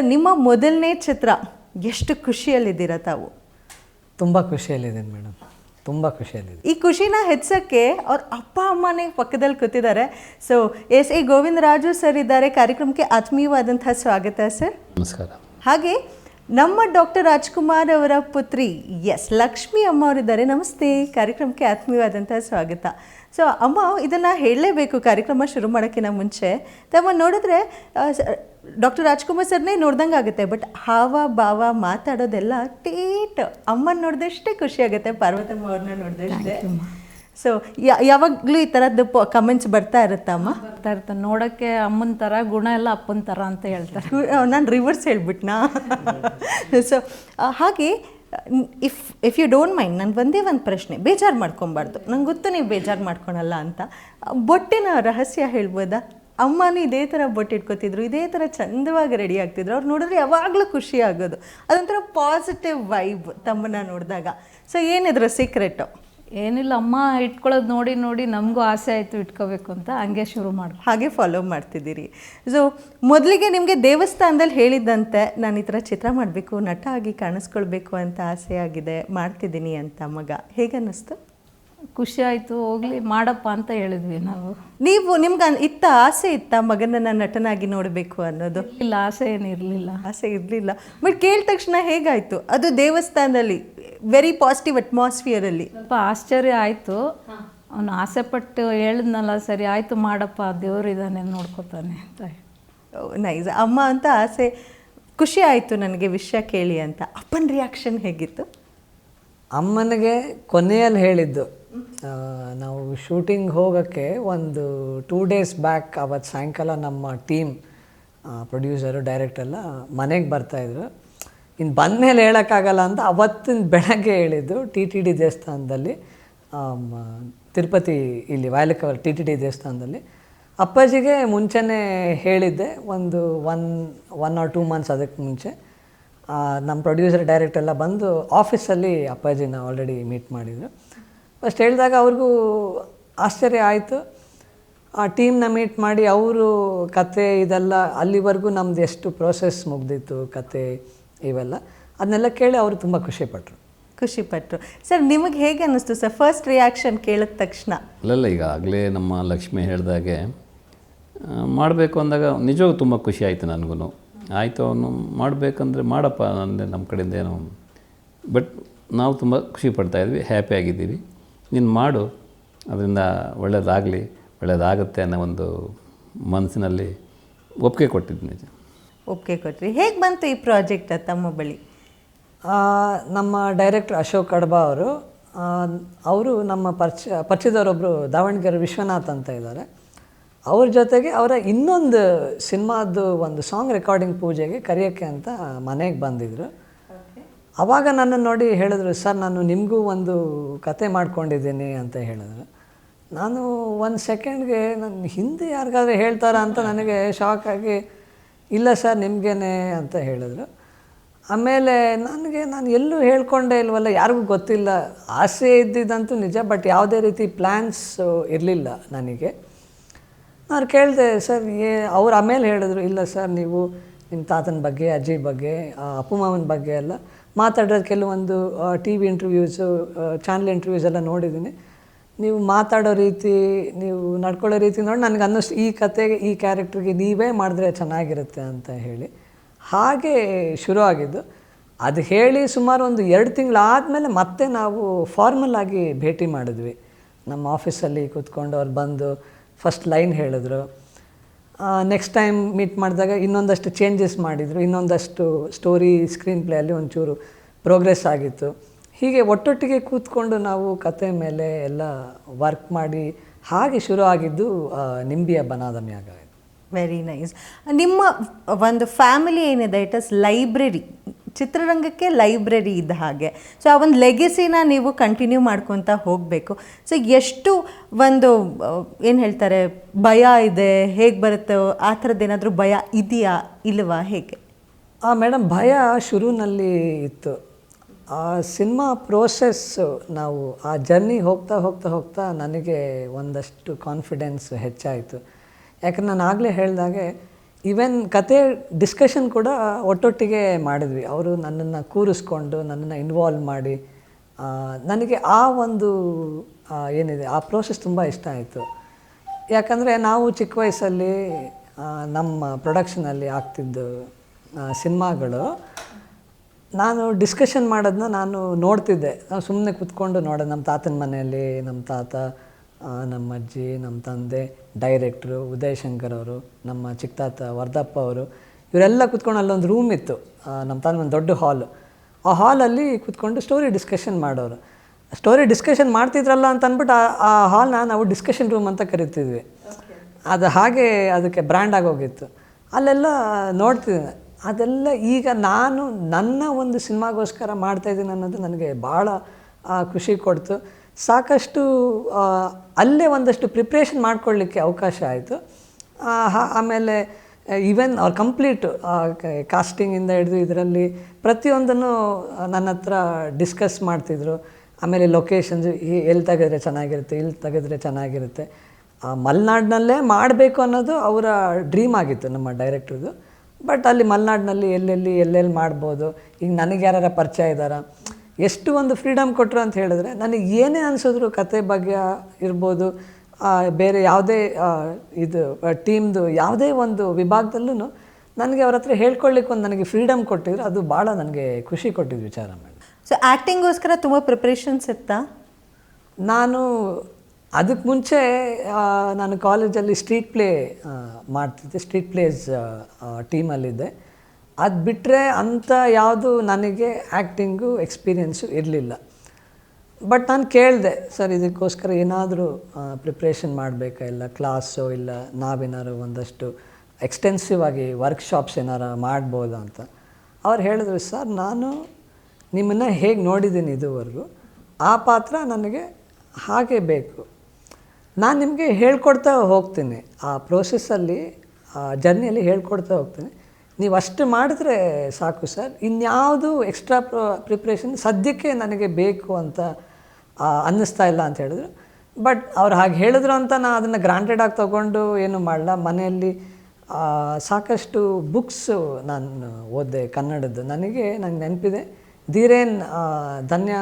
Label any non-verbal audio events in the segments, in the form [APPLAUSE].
Sir ನಿಮ್ಮ ಮೊದಲನೇ ಚಿತ್ರ ಎಷ್ಟು ಖುಷಿಯಲ್ಲಿದ್ದೀರಾ ತಾವು? ತುಂಬ ಖುಷಿಯಲ್ಲಿದ್ದೀನಿ ಮೇಡಮ್. ತುಂಬ ಖುಷಿಯಲ್ಲಿದೆ ಈ ಖುಷಿನ ಹೆಚ್ಚಕ್ಕೆ ಅವ್ರ ಅಪ್ಪ ಅಮ್ಮನೇ ಪಕ್ಕದಲ್ಲಿ ಕೂತಿದ್ದಾರೆ. So S A Govindaraju sir ಇದ್ದಾರೆ. ಕಾರ್ಯಕ್ರಮಕ್ಕೆ ಆತ್ಮೀಯವಾದಂತಹ ಸ್ವಾಗತ ಸರ್. ನಮಸ್ಕಾರ. ಹಾಗೆ ನಮ್ಮ ಡಾಕ್ಟರ್ ರಾಜ್ಕುಮಾರ್ ಅವರ ಪುತ್ರಿ ಎಸ್ ಲಕ್ಷ್ಮಿ ಅಮ್ಮ ಅವರಿದ್ದಾರೆ. ನಮಸ್ತೆ. ಕಾರ್ಯಕ್ರಮಕ್ಕೆ ಆತ್ಮೀಯವಾದಂತಹ ಸ್ವಾಗತ. ಸೊ ಅಮ್ಮ ಇದನ್ನು ಹೇಳಲೇಬೇಕು. ಕಾರ್ಯಕ್ರಮ ಶುರು ಮಾಡೋಕ್ಕಿಂತ ಮುಂಚೆ. ತಮ್ಮ ನೋಡಿದ್ರೆ ಡಾಕ್ಟರ್ ರಾಜ್ಕುಮಾರ್ ಸರ್ನೇ ನೋಡ್ದಂಗೆ ಆಗುತ್ತೆ. ಬಟ್ ಹಾವ ಭಾವ ಮಾತಾಡೋದೆಲ್ಲ ಟೀಟ್ ಅಮ್ಮನ ನೋಡಿದಷ್ಟೇ ಖುಷಿ ಆಗುತ್ತೆ. ಪಾರ್ವತಮ್ಮ ಅವ್ರನ್ನ ನೋಡಿದಷ್ಟೇ ಸೊ ಯಾವಾಗಲೂ ಈ ಥರದ್ದು ಕಮೆಂಟ್ಸ್ ಬರ್ತಾ ಇರುತ್ತೆ ಅಮ್ಮ? ಬರ್ತಾ ಇರ್ತಾನೆ ನೋಡೋಕ್ಕೆ ಅಮ್ಮನ ಥರ ಗುಣ ಎಲ್ಲ ಅಪ್ಪನ ಥರ ಅಂತ ಹೇಳ್ತಾರೆ. ನಾನು ರಿವರ್ಸ್ ಹೇಳ್ಬಿಟ್ನಾ? [LAUGHS] ಸೊ ಹಾಗೆ if if you don't mind ನಾನು ಒಂದೇ ಒಂದು ಪ್ರಶ್ನೆ, ಬೇಜಾರು ಮಾಡ್ಕೊಬಾರ್ದು ನಂಗೆ ಗೊತ್ತು ನೀವು ಬೇಜಾರು ಮಾಡ್ಕೊಳಲ್ಲ ಅಂತ. ಬೊಟ್ಟಿನ ರಹಸ್ಯ ಹೇಳ್ಬೋದಾ? ಅಮ್ಮನೂ ಇದೇ ಥರ ಬೊಟ್ಟು ಇಟ್ಕೋತಿದ್ರು, ಇದೇ ಥರ ಚಂದವಾಗಿ ರೆಡಿ ಆಗ್ತಿದ್ರು. ಅವ್ರು ನೋಡಿದ್ರೆ ಯಾವಾಗಲೂ ಖುಷಿ ಆಗೋದು. ಅದೊಂಥರ ಪಾಸಿಟಿವ್ ವೈಬ್ ತಮ್ಮನ್ನ ನೋಡಿದಾಗ. ಸೊ ಏನಿದ್ರು ಸೀಕ್ರೆಟು ಏನಿಲ್ಲ ಅಮ್ಮ ಇಟ್ಕೊಳ್ಳೋದು ನೋಡಿ ನೋಡಿ ನಮಗೂ ಆಸೆ ಆಯಿತು ಇಟ್ಕೋಬೇಕು ಅಂತ ಹಂಗೆ ಶುರು ಮಾಡಿ ಹಾಗೆ ಫಾಲೋ ಮಾಡ್ತಿದ್ದೀರಿ. ಸೊ ಮೊದಲಿಗೆ ನಿಮಗೆ ದೇವಸ್ಥಾನದಲ್ಲಿ ಹೇಳಿದ್ದಂತೆ ನಾನು ಈ ಥರ ಚಿತ್ರ ಮಾಡಬೇಕು ನಟ ಆಗಿ ಕಾಣಿಸ್ಕೊಳ್ಬೇಕು ಅಂತ ಆಸೆ ಆಗಿದೆ ಮಾಡ್ತಿದ್ದೀನಿ ಅಂತ ಮಗ. ಹೇಗನ್ನಿಸ್ತು? ಖುಷಿ ಆಯಿತು ಹೋಗ್ಲಿ ಮಾಡಪ್ಪ ಅಂತ ಹೇಳಿದ್ವಿ ನಾವು. ನೀವು ನಿಮ್ಗೆ ಇತ್ತ ಆಸೆ ಇತ್ತ ಮಗನನ್ನ ನಟನಾಗಿ ನೋಡಬೇಕು ಅನ್ನೋದು? ಇಲ್ಲ ಆಸೆ ಏನಿರಲಿಲ್ಲ ಆಸೆ ಇರಲಿಲ್ಲ. ಬಟ್ ಕೇಳಿದ ತಕ್ಷಣ ಹೇಗಾಯಿತು? ಅದು ದೇವಸ್ಥಾನದಲ್ಲಿ ವೆರಿ ಪಾಸಿಟಿವ್ ಅಟ್ಮಾಸ್ಫಿಯರಲ್ಲಿ ಸ್ವಲ್ಪ ಆಶ್ಚರ್ಯ ಆಯಿತು. ಅವನು ಆಸೆ ಪಟ್ಟು ಹೇಳಿದ್ನಲ್ಲ ಸರಿ ಆಯಿತು ಮಾಡಪ್ಪ ದೇವರಿದ್ದಾನೆ ನೋಡ್ಕೋತಾನೆ ಅಂತ. ನೈಸ್ ಅಮ್ಮ ಅಂತ ಆಸೆ ಖುಷಿ ಆಯಿತು ನನಗೆ ವಿಷಯ ಕೇಳಿ ಅಂತ. ಅಪ್ಪನ ರಿಯಾಕ್ಷನ್ ಹೇಗಿತ್ತು? ಅಮ್ಮನಿಗೆ ಕೊನೆಯಲ್ಲಿ ಹೇಳಿದ್ದು ನಾವು ಶೂಟಿಂಗ್ ಹೋಗೋಕ್ಕೆ ಒಂದು ಟೂ ಡೇಸ್ ಬ್ಯಾಕ್ ಅವತ್ತು ಸಾಯಂಕಾಲ ನಮ್ಮ ಟೀಮ್ ಪ್ರೊಡ್ಯೂಸರು ಡೈರೆಕ್ಟ್ ಎಲ್ಲ ಮನೆಗೆ ಬರ್ತಾಯಿದ್ರು ಇನ್ನು ಬಂದಮೇಲೆ ಹೇಳೋಕ್ಕಾಗಲ್ಲ ಅಂತ ಅವತ್ತಿನ ಬೆಳಗ್ಗೆ ಹೇಳಿದ್ದು ಟಿ ಟಿ ಡಿ ದೇವಸ್ಥಾನದಲ್ಲಿ ತಿರುಪತಿ ಇಲ್ಲಿ ವಾಯಲಕವರ್ ಟಿ ಟಿ ಡಿ ದೇವಸ್ಥಾನದಲ್ಲಿ. ಅಪ್ಪಾಜಿಗೆ ಮುಂಚೆನೇ ಹೇಳಿದ್ದೆ, ಒಂದು one one or two months ಅದಕ್ಕೆ ಮುಂಚೆ. ನಮ್ಮ ಪ್ರೊಡ್ಯೂಸರ್ ಡೈರೆಕ್ಟ್ ಎಲ್ಲ ಬಂದು ಆಫೀಸಲ್ಲಿ ಅಪ್ಪಾಜಿನ ಆಲ್ರೆಡಿ ಮೀಟ್ ಮಾಡಿದರು. ಫಸ್ಟ್ ಹೇಳಿದಾಗ ಅವ್ರಿಗೂ ಆಶ್ಚರ್ಯ ಆಯಿತು. ಆ ಟೀಮ್ನ ಮೀಟ್ ಮಾಡಿ ಅವರು ಕತೆ ಇದೆಲ್ಲ ಅಲ್ಲಿವರೆಗೂ ನಮ್ಮದು ಎಷ್ಟು ಪ್ರೋಸೆಸ್ ಮುಗ್ದಿತ್ತು ಕತೆ. ಇವೆಲ್ಲ. ಅದನ್ನೆಲ್ಲ ಕೇಳಿ ಅವರು ತುಂಬ ಖುಷಿಪಟ್ಟರು ಖುಷಿಪಟ್ಟರು ಸರ್ ನಿಮಗೆ ಹೇಗೆ ಅನ್ನಿಸ್ತು? ಸರ್ ಫಸ್ಟ್ ರಿಯಾಕ್ಷನ್ ಕೇಳಿದ ತಕ್ಷಣ? ಅಲ್ಲಲ್ಲ ಈಗ ಆಗಲೇ ನಮ್ಮ ಲಕ್ಷ್ಮಿ ಹೇಳಿದಾಗೆ ಮಾಡಬೇಕು ಅಂದಾಗ ನಿಜವೂ ತುಂಬ ಖುಷಿ ಆಯಿತು ನನಗೂ ಆಯಿತು ಅವನು ಮಾಡಬೇಕಂದ್ರೆ ಮಾಡಪ್ಪ ಅಂದರೆ ನಮ್ಮ ಕಡೆಯಿಂದ ಏನೋ. ಬಟ್ ನಾವು ತುಂಬ ಖುಷಿ ಪಡ್ತಾ ಇದ್ವಿ ಹ್ಯಾಪಿ ಆಗಿದ್ದೀವಿ. ನೀನು ಮಾಡು ಅದರಿಂದ ಒಳ್ಳೆಯದಾಗಲಿ ಒಳ್ಳೆಯದಾಗುತ್ತೆ ಅನ್ನೋ ಒಂದು ಮನಸ್ಸಿನಲ್ಲಿ ಒಪ್ಪಿಗೆ ಕೊಟ್ಟಿದ್ದು ನಿಜ. ಒಪ್ಪಿಗೆ ಕೊಟ್ರಿ. ಹೇಗೆ ಬಂತು ಈ ಪ್ರಾಜೆಕ್ಟ್ ತಮ್ಮ ಬಳಿ? ನಮ್ಮ ಡೈರೆಕ್ಟರ್ ಅಶೋಕ್ ಕಡ್ಬಾ ಅವರು ಅವರು ನಮ್ಮ ಪರ್ಚ ಪರಿಚಯದವರೊಬ್ಬರು ದಾವಣಗೆರೆ ವಿಶ್ವನಾಥ್ ಅಂತ ಇದ್ದಾರೆ. ಅವ್ರ ಜೊತೆಗೆ ಅವರ ಇನ್ನೊಂದು ಸಿನಿಮಾದ್ದು ಒಂದು ಸಾಂಗ್ ರೆಕಾರ್ಡಿಂಗ್ ಪೂಜೆಗೆ ಕರೆಯೋಕ್ಕೆ ಅಂತ ಮನೆಗೆ ಬಂದಿದ್ದರು ಆವಾಗ ನನ್ನನ್ನು ನೋಡಿ ಹೇಳಿದ್ರು ಸರ್ ನಾನು ನಿಮಗೂ ಒಂದು ಕತೆ ಮಾಡ್ಕೊಂಡಿದ್ದೀನಿ ಅಂತ ಹೇಳಿದ್ರು. ನಾನು ಒಂದು ಸೆಕೆಂಡ್ಗೆ ನನ್ನ ಹಿಂದೆ ಯಾರಿಗಾದ್ರೂ ಹೇಳ್ತಾರ? ಅಂತ ನನಗೆ ಶಾಕ್ ಆಗಿ ಇಲ್ಲ ಸರ್, ನಿಮಗೇನೆ ಅಂತ ಹೇಳಿದ್ರು. ಆಮೇಲೆ ನನಗೆ ನಾನು ಎಲ್ಲೂ ಹೇಳ್ಕೊಂಡೇ ಇಲ್ವಲ್ಲ, ಯಾರಿಗೂ ಗೊತ್ತಿಲ್ಲ. ಆಸೆ ಇದ್ದಿದ್ದಂತೂ ನಿಜ, ಬಟ್ ಯಾವುದೇ ರೀತಿ ಪ್ಲ್ಯಾನ್ಸ್ ಇರಲಿಲ್ಲ ನನಗೆ. ನಾನು ಕೇಳಿದೆ, ಸರ್, ಏ, ಅವ್ರು ಆಮೇಲೆ ಹೇಳಿದ್ರು, ಇಲ್ಲ ಸರ್, ನೀವು ನಿಮ್ಮ ತಾತನ ಬಗ್ಗೆ, ಅಜ್ಜಿ ಬಗ್ಗೆ ಅಪ್ಪುಮಾವನ ಮಾವನ ಬಗ್ಗೆ ಎಲ್ಲ ಮಾತಾಡೋದು ಕೆಲವೊಂದು T V interviews channel interviews ಎಲ್ಲ ನೋಡಿದ್ದೀನಿ ನೀವು ಮಾತಾಡೋ ರೀತಿ, ನೀವು ನಡ್ಕೊಳ್ಳೋ ರೀತಿ ನೋಡಿ ನನಗೆ ಅನ್ನಿಸ್ತು, ಈ ಕತೆಗೆ, ಈ ಕ್ಯಾರೆಕ್ಟ್ರಿಗೆ ನೀವೇ ಮಾಡಿದ್ರೆ ಚೆನ್ನಾಗಿರುತ್ತೆ ಅಂತ ಹೇಳಿ. ಹಾಗೆ ಶುರು ಆಗಿದ್ದು, ಅದು ಹೇಳಿ ಸುಮಾರು ಒಂದು ಎರಡು ತಿಂಗಳಾದಮೇಲೆ ಮತ್ತೆ ನಾವು ಫಾರ್ಮಲ್ ಆಗಿ ಭೇಟಿ ಮಾಡಿದ್ವಿ. ನಮ್ಮ ಆಫೀಸಲ್ಲಿ ಕೂತ್ಕೊಂಡು ಅವ್ರು ಬಂದು ಫಸ್ಟ್ ಲೈನ್ ಹೇಳಿದ್ರು. ನೆಕ್ಸ್ಟ್ ಟೈಮ್ ಮೀಟ್ ಮಾಡಿದಾಗ ಇನ್ನೊಂದಷ್ಟು ಚೇಂಜಸ್ ಮಾಡಿದರು. ಇನ್ನೊಂದಷ್ಟು ಸ್ಟೋರಿ ಸ್ಕ್ರೀನ್ ಪ್ಲೇಯಲ್ಲಿ ಒಂಚೂರು ಪ್ರೋಗ್ರೆಸ್ ಆಗಿತ್ತು. ಹೀಗೆ ಒಟ್ಟೊಟ್ಟಿಗೆ ಕೂತ್ಕೊಂಡು ನಾವು ಕತೆ ಮೇಲೆ ಎಲ್ಲ ವರ್ಕ್ ಮಾಡಿ ಹಾಗೆ ಶುರು ಆಗಿದ್ದು ನಿಂಬಿಯ ಬನಾದಮ್ಯಾಗ ವೆರಿ ನೈಸ್ ನಿಮ್ಮ ಒಂದು ಫ್ಯಾಮಿಲಿ ಏನಿದೆ ಇಟ್ ಇಸ್ ಲೈಬ್ರರಿ ಚಿತ್ರರಂಗಕ್ಕೆ ಲೈಬ್ರರಿ ಇದ್ದ ಹಾಗೆ. ಸೊ ಆ ಒಂದು ಲೆಗೆಸಿನ ನೀವು ಕಂಟಿನ್ಯೂ ಮಾಡ್ಕೊತ ಹೋಗಬೇಕು. ಸೊ ಎಷ್ಟು ಒಂದು ಏನು ಹೇಳ್ತಾರೆ ಭಯ ಇದೆ ಹೇಗೆ ಬರುತ್ತೋ ಆ ಥರದ್ದು ಏನಾದರೂ ಭಯ ಇದೆಯಾ ಇಲ್ವಾ ಹೇಗೆ? ಆ ಮೇಡಮ್ ಭಯ ಶುರುನಲ್ಲಿ ಇತ್ತು. ಆ ಸಿನಿಮಾ ಪ್ರೋಸೆಸ್ಸು ನಾವು ಆ ಜರ್ನಿ ಹೋಗ್ತಾ ಹೋಗ್ತಾ ಹೋಗ್ತಾ ನನಗೆ ಒಂದಷ್ಟು ಕಾನ್ಫಿಡೆನ್ಸ್ ಹೆಚ್ಚಾಯಿತು. ಯಾಕಂದ್ರೆ ನಾನು ಆಗಲೇ ಹೇಳಿದಾಗೆ ಈವನ್ ಕತೆ ಡಿಸ್ಕಷನ್ ಕೂಡ ಒಟ್ಟೊಟ್ಟಿಗೆ ಮಾಡಿದ್ವಿ. ಅವರು ನನ್ನನ್ನು ಕೂರಿಸ್ಕೊಂಡು, ನನ್ನನ್ನು ಇನ್ವಾಲ್ವ್ ಮಾಡಿ ನನಗೆ ಆ ಒಂದು ಏನಿದೆ, ಆ ಪ್ರೋಸೆಸ್ ತುಂಬ ಇಷ್ಟ ಆಯಿತು. ಯಾಕಂದರೆ ನಾವು ಚಿಕ್ಕ ವಯಸ್ಸಲ್ಲಿ ನಮ್ಮ ಪ್ರೊಡಕ್ಷನಲ್ಲಿ ಆಗ್ತಿದ್ದು ಸಿನಿಮಾಗಳು. ನಾನು ಡಿಸ್ಕಷನ್ ಮಾಡೋದನ್ನ ನಾನು ನೋಡ್ತಿದ್ದೆ. ನಾವು ಸುಮ್ಮನೆ ಕೂತ್ಕೊಂಡು ನೋಡೋದು ನಮ್ಮ ತಾತನ ಮನೆಯಲ್ಲಿ ನಮ್ಮ ತಾತ ನಮ್ಮ ಅಜ್ಜಿ ನಮ್ಮ ತಂದೆ ಡೈರೆಕ್ಟ್ರು ಉದಯ್ ಶಂಕರ್ ಅವರು ನಮ್ಮ ಚಿಕ್ಕ ತಾತ ವರ್ಧಪ್ಪ ಅವರು ಇವರೆಲ್ಲ ಕೂತ್ಕೊಂಡು ಅಲ್ಲೊಂದು ರೂಮ್ ಇತ್ತು. ನಮ್ಮ ತಾತ ಒಂದು ದೊಡ್ಡ ಹಾಲ್ ಆ ಹಾಲಲ್ಲಿ ಕೂತ್ಕೊಂಡು ಸ್ಟೋರಿ ಡಿಸ್ಕಷನ್ ಮಾಡೋರು. ಸ್ಟೋರಿ ಡಿಸ್ಕಷನ್ ಮಾಡ್ತಿದ್ರಲ್ಲ ಅಂತ ಅಂದ್ಬಿಟ್ಟು ಆ- ಆ ಹಾಲ್ನ ನಾವು ಡಿಸ್ಕಷನ್ ರೂಮ್ ಅಂತ ಕರಿತಿದ್ವಿ. ಅದು ಹಾಗೆ ಅದಕ್ಕೆ ಬ್ರ್ಯಾಂಡ್ ಆಗೋಗಿತ್ತು. ಅಲ್ಲೆಲ್ಲ ನೋಡ್ತಿದ್ದೆ. ಅದೆಲ್ಲ ಈಗ ನಾನು ನನ್ನ ಒಂದು ಸಿನಿಮಾಗೋಸ್ಕರ ಮಾಡ್ತಾಯಿದ್ದೀನಿ ಅನ್ನೋದು ನನಗೆ ಭಾಳ ಖುಷಿ ಕೊಡ್ತು. ಸಾಕಷ್ಟು ಅಲ್ಲೇ ಒಂದಷ್ಟು ಪ್ರಿಪ್ರೇಷನ್ ಮಾಡ್ಕೊಳ್ಳಿಕ್ಕೆ ಅವಕಾಶ ಆಯಿತು. ಆಮೇಲೆ ಈವನ್ ಅವ್ರು ಕಂಪ್ಲೀಟ್ ಕಾಸ್ಟಿಂಗಿಂದ ಹಿಡಿದು ಇದರಲ್ಲಿ ಪ್ರತಿಯೊಂದನ್ನು ನನ್ನ ಹತ್ರ ಡಿಸ್ಕಸ್ ಮಾಡ್ತಿದ್ರು. ಆಮೇಲೆ ಲೊಕೇಶನ್ಸ್ ಎಲ್ಲಿ ತೆಗೆದ್ರೆ ಚೆನ್ನಾಗಿರುತ್ತೆ ಇಲ್ಲಿ ತೆಗೆದ್ರೆ ಚೆನ್ನಾಗಿರುತ್ತೆ. ಮಲೆನಾಡಿನಲ್ಲೇ ಮಾಡಬೇಕು ಅನ್ನೋದು ಅವರ ಡ್ರೀಮ್ ಆಗಿತ್ತು ನಮ್ಮ ಡೈರೆಕ್ಟ್ರದು ಬಟ್ ಅಲ್ಲಿ ಮಲೆನಾಡಿನಲ್ಲಿ ಎಲ್ಲೆಲ್ಲಿ ಎಲ್ಲೆಲ್ಲಿ ಮಾಡ್ಬೋದು? ಈಗ ನನಗೆ ಯಾರ ಪರಿಚಯ ಇದ್ದಾರೆ? ಎಷ್ಟು ಒಂದು ಫ್ರೀಡಮ್ ಕೊಟ್ಟರು ಅಂತ ಹೇಳಿದ್ರೆ ನನಗೆ ಏನೇ ಅನಿಸಿದ್ರು ಕತೆ ಬಗ್ಗೆ ಇರ್ಬೋದು. ಬೇರೆ ಯಾವುದೇ ಇದು ಟೀಮ್ದು ಯಾವುದೇ ಒಂದು ವಿಭಾಗದಲ್ಲೂ ನನಗೆ ಅವ್ರ ಹತ್ರ ಹೇಳ್ಕೊಳ್ಳಿಕ್ಕೆ ಒಂದು ನನಗೆ ಫ್ರೀಡಮ್ ಕೊಟ್ಟಿದ್ರು. ಅದು ಭಾಳ ನನಗೆ ಖುಷಿ ಕೊಟ್ಟಿದ್ದು ವಿಚಾರ ಮಾಡಿ ಸೊ ಆ್ಯಕ್ಟಿಂಗೋಸ್ಕರ ತುಂಬ ಪ್ರಿಪ್ರೇಷನ್ಸ್ ಇತ್ತಾ? ನಾನು ಅದಕ್ಕೆ ಮುಂಚೆ ನಾನು ಕಾಲೇಜಲ್ಲಿ ಸ್ಟ್ರೀಟ್ ಪ್ಲೇ ಮಾಡ್ತಿದ್ದೆ. ಸ್ಟ್ರೀಟ್ ಪ್ಲೇಸ್ ಟೀಮಲ್ಲಿದ್ದೆ ಅದು ಬಿಟ್ಟರೆ ಅಂಥ ಯಾವುದು ನನಗೆ ಆ್ಯಕ್ಟಿಂಗು ಎಕ್ಸ್ಪೀರಿಯೆನ್ಸು ಇರಲಿಲ್ಲ. ಬಟ್ ನಾನು ಕೇಳಿದೆ, ಸರ್, ಇದಕ್ಕೋಸ್ಕರ ಏನಾದರೂ ಪ್ರಿಪ್ರೇಷನ್ ಮಾಡಬೇಕಾ? ಇಲ್ಲ ಕ್ಲಾಸು ಇಲ್ಲ ನಾವೇನಾದ್ರು ಒಂದಷ್ಟು ಎಕ್ಸ್ಟೆನ್ಸಿವ್ ಆಗಿ ವರ್ಕ್ಶಾಪ್ಸ್ ಏನಾರು ಮಾಡ್ಬೋದಾ? ಅಂತ. ಅವ್ರು ಹೇಳಿದ್ರು, ಸರ್, ನಾನು ನಿಮ್ಮನ್ನು ಹೇಗೆ ನೋಡಿದ್ದೀನಿ ಇದುವರೆಗೂ? ಆ ಪಾತ್ರ ನನಗೆ ಹಾಗೆ ಬೇಕು. ನಾನು ನಿಮಗೆ ಹೇಳ್ಕೊಡ್ತಾ ಹೋಗ್ತೀನಿ. ಆ ಪ್ರೋಸೆಸ್ಸಲ್ಲಿ ಆ ಜರ್ನಿಯಲ್ಲಿ ಹೇಳ್ಕೊಡ್ತಾ ಹೋಗ್ತೀನಿ. ನೀವು ಅಷ್ಟು ಮಾಡಿದ್ರೆ ಸಾಕು ಸರ್. ಇನ್ಯಾವುದು ಎಕ್ಸ್ಟ್ರಾ ಪ್ರಿಪ್ರೇಷನ್ ಸದ್ಯಕ್ಕೆ ನನಗೆ ಬೇಕು ಅಂತ ಅನ್ನಿಸ್ತಾ ಇಲ್ಲ ಅಂತ ಹೇಳಿದ್ರು. ಬಟ್ ಅವ್ರು ಹಾಗೆ ಹೇಳಿದ್ರು ಅಂತ ನಾನು ಅದನ್ನು ಗ್ರಾಂಟೆಡ್ ಆಗಿ ತೊಗೊಂಡು ಏನು ಮಾಡಲ್ಲ ಮನೆಯಲ್ಲಿ ಸಾಕಷ್ಟು ಬುಕ್ಸು ನಾನು ಓದಿದೆ ಕನ್ನಡದ್ದು. ನನಗೆ ನನಗೆ ನೆನಪಿದೆ. ಧೀರೇನ್ ಧನ್ಯ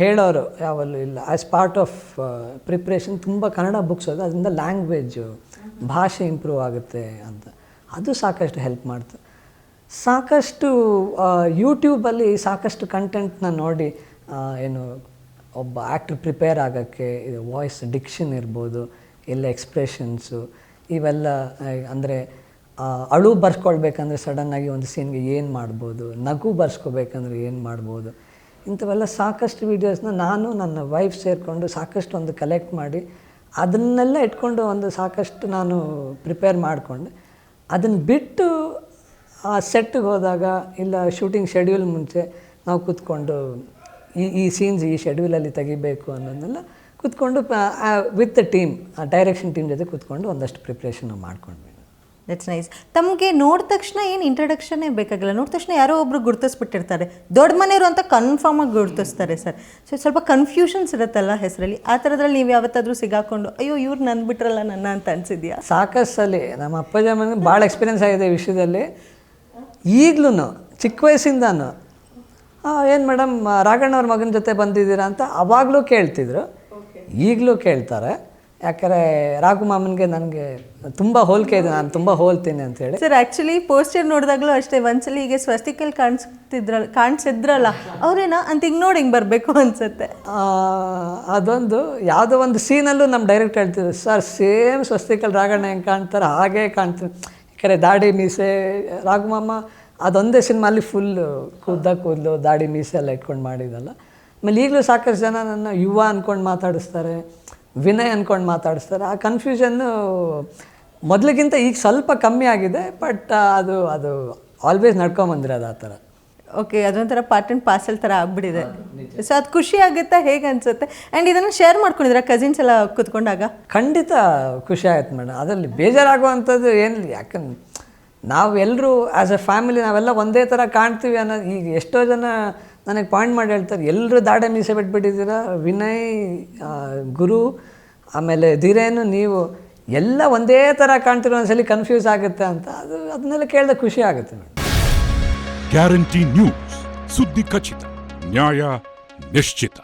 ಹೇಳೋರು ಯಾವಲ್ಲೂ ಇಲ್ಲ. ಆ್ಯಸ್ ಪಾರ್ಟ್ ಆಫ್ ಪ್ರಿಪ್ರೇಷನ್ ತುಂಬ ಕನ್ನಡ ಬುಕ್ಸ್ ಅದು, ಅದರಿಂದ ಲ್ಯಾಂಗ್ವೇಜು ಭಾಷೆ ಇಂಪ್ರೂವ್ ಆಗುತ್ತೆ ಅಂತ. ಅದು ಸಾಕಷ್ಟು ಹೆಲ್ಪ್ ಮಾಡ್ತು. ಸಾಕಷ್ಟು ಯೂಟ್ಯೂಬಲ್ಲಿ ಸಾಕಷ್ಟು ಕಂಟೆಂಟ್ನ ನೋಡಿ ಏನು, ಒಬ್ಬ ಆ್ಯಕ್ಟ್ರ್ ಪ್ರಿಪೇರ್ ಆಗೋಕ್ಕೆ, ಇದು ವಾಯ್ಸ್ ಡಿಕ್ಷನ್ ಇರ್ಬೋದು, ಇಲ್ಲ ಎಕ್ಸ್ಪ್ರೆಷನ್ಸು ಇವೆಲ್ಲ ಅಂದರೆ ಅಳು ಬರ್ಸ್ಕೊಳ್ಬೇಕಂದ್ರೆ ಸಡನ್ನಾಗಿ ಒಂದು ಸೀನ್ಗೆ ಏನು ಮಾಡ್ಬೋದು, ನಗು ಬರ್ಸ್ಕೋಬೇಕಂದ್ರೆ ಏನು ಮಾಡ್ಬೋದು ಇಂಥವೆಲ್ಲ ಸಾಕಷ್ಟು ವೀಡಿಯೋಸ್ನ ನಾನು ನನ್ನ ವೈಫ್ ಸೇರಿಕೊಂಡು ಸಾಕಷ್ಟು ಒಂದು ಕಲೆಕ್ಟ್ ಮಾಡಿ, ಅದನ್ನೆಲ್ಲ ಇಟ್ಕೊಂಡು ಒಂದು ಸಾಕಷ್ಟು ನಾನು ಪ್ರಿಪೇರ್ ಮಾಡಿಕೊಂಡು. ಅದನ್ನು ಬಿಟ್ಟು ಆ ಸೆಟ್ಗೆ ಹೋದಾಗ ಇಲ್ಲ ಶೂಟಿಂಗ್ ಶೆಡ್ಯೂಲ್ ಮುಂಚೆ ನಾವು ಕೂತ್ಕೊಂಡು ಈ ಈ ಸೀನ್ಸ್ ಈ ಶೆಡ್ಯೂಲಲ್ಲಿ ತೆಗಿಬೇಕು ಅನ್ನೋದನ್ನೆಲ್ಲ ಕೂತ್ಕೊಂಡು with team team direction team ಜೊತೆ ಕೂತ್ಕೊಂಡು ಒಂದಷ್ಟು ಪ್ರಿಪ್ರೇಷನ್ ಮಾಡ್ಕೊಂಡ್ವಿ. ದಟ್ಸ್ ನೈಸ್ ತಮಗೆ ನೋಡಿದ ತಕ್ಷಣ ಏನು ಇಂಟ್ರಡಕ್ಷನ್ನೇ ಬೇಕಾಗಿಲ್ಲ. ನೋಡಿದ ತಕ್ಷಣ ಯಾರೋ ಒಬ್ರು ಗುರುತಿಸ್ಬಿಟ್ಟಿರ್ತಾರೆ. ದೊಡ್ಡ ಮನೆಯವರು ಅಂತ ಕನ್ಫರ್ಮ್ ಆಗಿ ಗುರುತಿಸ್ತಾರೆ ಸರ್. ಸೊ ಸ್ವಲ್ಪ ಕನ್ಫ್ಯೂಷನ್ಸ್ ಇರುತ್ತಲ್ಲ ಹೆಸರಲ್ಲಿ? ಆ ಥರದ್ರಲ್ಲಿ ನೀವು ಯಾವತ್ತಾದರೂ ಸಿಗಾಕೊಂಡು, ಅಯ್ಯೋ, ಇವ್ರು ನಂದ್ಬಿಟ್ರಲ್ಲ ಬಿಟ್ರಲ್ಲ ನನ್ನ ಅಂತ ಅನಿಸಿದ್ಯಾ? ಸಾಕಷ್ಟು ನಮ್ಮ ಅಪ್ಪಾಜಿ ಅಮ್ಮನಿಗೆ ಭಾಳ ಎಕ್ಸ್ಪೀರಿಯನ್ಸ್ ಆಗಿದೆ ಈ ವಿಷಯದಲ್ಲಿ. ಈಗಲೂ ಚಿಕ್ಕ ವಯಸ್ಸಿಂದನೂ ಏನು ಮೇಡಮ್ ರಾಘಣ್ಣವ್ರ ಮಗನ ಜೊತೆ ಬಂದಿದ್ದೀರಾ ಅಂತ ಅವಾಗಲೂ ಕೇಳ್ತಿದ್ರು. ಈಗಲೂ ಕೇಳ್ತಾರೆ. ಯಾಕಂದರೆ ರಾಘು ಮಾಮನ್ಗೆ ನನಗೆ ತುಂಬ ಹೋಲಿಕೆ ಇದೆ ನಾನು ತುಂಬ ಹೋಲ್ತೀನಿ ಅಂತೇಳಿ ಸರ್ ಆ್ಯಕ್ಚುಲಿ ಪೋಸ್ಟರ್ ನೋಡಿದಾಗಲೂ ಅಷ್ಟೇ ಒಂದ್ಸಲ ಹೀಗೆ ಸ್ವಸ್ತಿಕಲ್ಲಿ ಕಾಣಿಸ್ತಿದ್ರಲ್ಲ ಕಾಣಿಸಿದ್ರಲ್ಲ ಅವರೇನಾ ಅಂತ ಹಿಂಗೆ ನೋಡಿ ಹಿಂಗೆ ಬರಬೇಕು ಅನ್ಸುತ್ತೆ. ಅದೊಂದು ಯಾವುದೋ ಒಂದು ಸೀನಲ್ಲೂ ನಮ್ಮ ಡೈರೆಕ್ಟ್ ಹೇಳ್ತಿದ್ರು ಸರ್ ಸೇಮ್ ಸ್ವಸ್ತಿಕಲ್ ರಾಘಣ್ಣ ಹೆಂಗೆ ಕಾಣ್ತಾರೆ ಹಾಗೇ ಕಾಣ್ತಾರೆ ಯಾಕಂದರೆ ದಾಡಿ ಮೀಸೆ ರಾಘು ಮಾಮ ಅದೊಂದೇ ಸಿನಿಮಾಲಿ ಫುಲ್ ಕೂದ ಕೂದಲು ದಾಡಿ ಮೀಸೆ ಎಲ್ಲ ಇಟ್ಕೊಂಡು ಮಾಡಿದಲ್ಲ ಆಮೇಲೆ ಈಗಲೂ ಸಾಕಷ್ಟು ಜನ ನನ್ನ ಯುವ ಅಂದ್ಕೊಂಡು ಮಾತಾಡಿಸ್ತಾರೆ. ವಿನಯ್ ಅಂದ್ಕೊಂಡು ಮಾತಾಡಿಸ್ತಾರೆ. ಆ ಕನ್ಫ್ಯೂಷನ್ನು ಮೊದಲಿಗಿಂತ ಈಗ ಸ್ವಲ್ಪ ಕಮ್ಮಿ ಆಗಿದೆ ಬಟ್ ಅದು ಅದು ಆಲ್ವೇಸ್ ನಡ್ಕೊಂಬಂದಿರೋದು ಆ ಥರ. ಓಕೆ ಅದೊಂಥರ ಪಾರ್ಟ್ ಆ್ಯಂಡ್ ಪಾರ್ಸೆಲ್ ಥರ ಆಗ್ಬಿಟ್ಟಿದೆ. ಸೊ ಅದು ಖುಷಿ ಆಗುತ್ತಾ ಹೇಗೆ ಅನಿಸುತ್ತೆ? ಆ್ಯಂಡ್ ಇದನ್ನು ಶೇರ್ ಮಾಡ್ಕೊಂಡಿದ್ರೆ ಕಸಿನ್ಸ್ ಎಲ್ಲ ಕೂತ್ಕೊಂಡಾಗ? ಖಂಡಿತ ಖುಷಿ ಆಯಿತು ಮೇಡಮ್ ಅದರಲ್ಲಿ ಬೇಜಾರಾಗುವಂಥದ್ದು ಏನು ಯಾಕಂದ್ರೆ ನಾವೆಲ್ಲರೂ ಆ್ಯಸ್ ಎ ಫ್ಯಾಮಿಲಿ ನಾವೆಲ್ಲ ಒಂದೇ ಥರ ಕಾಣ್ತೀವಿ ಅನ್ನೋದು ಈಗ ಎಷ್ಟೋ ಜನ ನನಗೆ ಪಾಯಿಂಟ್ ಮಾಡಿ ಹೇಳ್ತಾರೆ ಎಲ್ಲರೂ ದಾಡೆ ಮೀಸೆ ಬಿಟ್ಬಿಟ್ಟಿದ್ದೀರ? ವಿನಯ್ ಗುರು, ಆಮೇಲೆ ಧೀರೇನು, ನೀವು, ಎಲ್ಲ ಒಂದೇ ಥರ ಕಾಣ್ತಿರೋ ಒಂದ್ಸಲಿ ಕನ್ಫ್ಯೂಸ್ ಆಗುತ್ತೆ ಅಂತ, ಅದು ಅದನ್ನೆಲ್ಲ ಕೇಳಿದ ಖುಷಿ ಆಗುತ್ತೆ ಗ್ಯಾರಂಟಿ ನ್ಯೂಸ್ ಸುದ್ದಿ ಖಚಿತ, ನ್ಯಾಯ ನಿಶ್ಚಿತ.